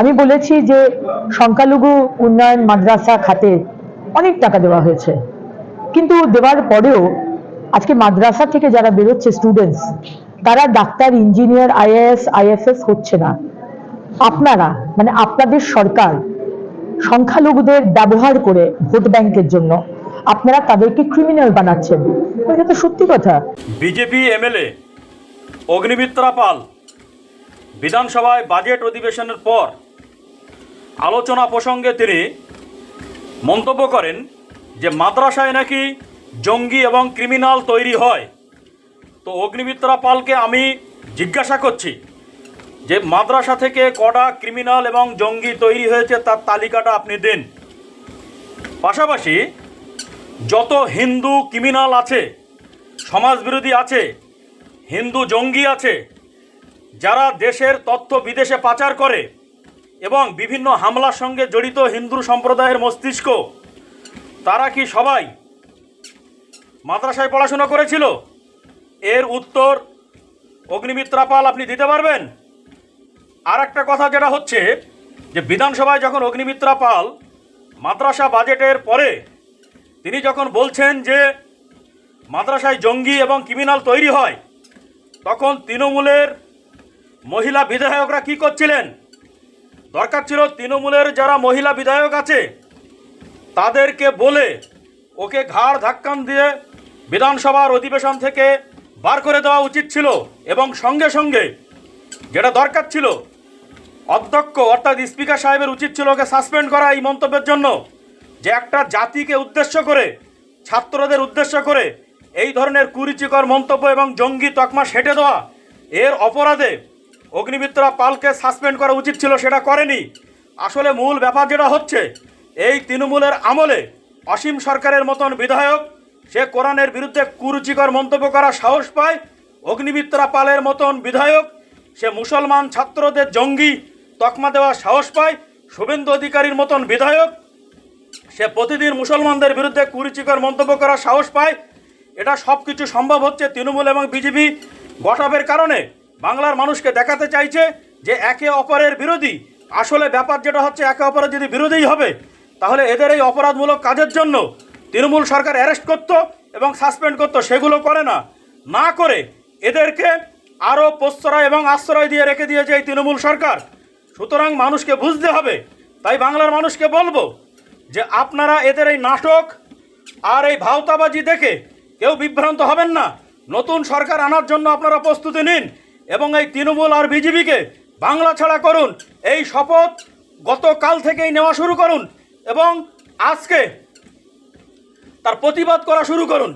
আমি বলেছি যে সংখ্যালঘু উন্নয়ন মাদ্রাসা খাতে অনেক টাকা দেওয়া হয়েছে। কিন্তু দেওয়ার পরেও আজকে মাদ্রাসা থেকে যারা বেরোচ্ছে স্টুডেন্টস তারা ডাক্তার ইঞ্জিনিয়ার আইএএস আইএফএস হচ্ছে না। আপনারা মানে আপনাদের সরকার সংখ্যালঘুদের ব্যবহার করে ভোট ব্যাংকের জন্য আপনারা তাদেরকে ক্রিমিনাল বানাচ্ছেন। এটা তো সত্যি কথা। বিজেপি এমএলএ অগ্নিমিত্রা পাল বিধানসভায় বাজেট অধিবেশনের পর আলোচনা প্রসঙ্গে তিনি মন্তব্য করেন যে মাদ্রাসায় নাকি জঙ্গি এবং ক্রিমিনাল তৈরি হয়। তো অগ্নিমিত্রা পালকে আমি জিজ্ঞাসা করছি যে মাদ্রাসা থেকে কটা ক্রিমিনাল এবং জঙ্গি তৈরি হয়েছে তার তালিকাটা আপনি দিন। পাশাপাশি যত হিন্দু ক্রিমিনাল আছে, সমাজবিরোধী আছে, হিন্দু জঙ্গি আছে, যারা দেশের তথ্য বিদেশে পাচার করে এবং বিভিন্ন হামলার সঙ্গে জড়িত হিন্দু সম্প্রদায়ের মস্তিষ্ক, তারা কি সবাই মাদ্রাসায় পড়াশোনা করেছিল? এর উত্তর অগ্নিমিত্রা পাল আপনি দিতে পারবেন। আর একটা কথা যেটা হচ্ছে যে বিধানসভায় যখন অগ্নিমিত্রা পাল মাদ্রাসা বাজেটের পরে তিনি যখন বলছেন যে মাদ্রাসায় জঙ্গি এবং ক্রিমিনাল তৈরি হয়, তখন তৃণমূলের মহিলা বিধায়করা কি করছিলেন? দরকার ছিল তৃণমূলের যারা মহিলা বিধায়ক আছে, তাদেরকে বলে ওকে ঘাড় ধাক্কান দিয়ে বিধানসভার অধিবেশন থেকে বার করে দেওয়া উচিত ছিল এবং সঙ্গে সঙ্গে যেটা দরকার ছিল, অধ্যক্ষ অর্থাৎ স্পিকার সাহেবের উচিত ছিল ওকে সাসপেন্ড করা এই মন্তব্যের জন্য যে একটা জাতিকে উদ্দেশ্য করে, ছাত্রদের উদ্দেশ্য করে এই ধরনের কুরুচিকর মন্তব্য এবং জঙ্গি তকমা সেটে দেওয়া, এর অপরাধে অগ্নিমিত্রা পালকে সাসপেন্ড করা উচিত ছিল, সেটা করেনি। আসলে মূল ব্যাপার যেটা হচ্ছে, এই তৃণমূলের আমলে অসীম সরকারের মতন বিধায়ক, সে কোরআনের বিরুদ্ধে কুরুচিকর মন্তব্য করা সাহস পায়, অগ্নিমিত্রা পালের মতন বিধায়ক, সে মুসলমান ছাত্রদের জঙ্গি তকমা দেওয়ার সাহস পায়, শুভেন্দু অধিকারীর মতন বিধায়ক, সে প্রতিদিন মুসলমানদের বিরুদ্ধে কুরুচিকর মন্তব্য করার সাহস পায়। এটা সব কিছু সম্ভব হচ্ছে তৃণমূল এবং বিজেপি গঠাবের কারণে। বাংলার মানুষকে দেখাতে চাইছে যে একে অপরের বিরোধী। আসলে ব্যাপার যেটা হচ্ছে, একে অপরের যদি বিরোধী হবে, তাহলে এদের এই অপরাধমূলক কাজের জন্য তৃণমূল সরকার অ্যারেস্ট করত এবং সাসপেন্ড করতো, সেগুলো করে না। না করে এদেরকে আরও প্রশ্রয় এবং আশ্রয় দিয়ে রেখে দিয়েছে এই তৃণমূল সরকার। সুতরাং মানুষকে বুঝতে হবে, তাই বাংলার মানুষকে বলব যে আপনারা এদের এই নাটক আর এই ভাওতাবাজি দেখে কেউ বিভ্রান্ত হবেন না। নতুন সরকার আনার জন্য আপনারা প্রস্তুতি নিন। এবং এই তৃণমূল আর বিজেপিকে বাংলা ছাড়া করুন, এই শপথ গতকাল থেকেই নেওয়া শুরু করুন এবং আজকে তার প্রতিবাদ করা শুরু করুন।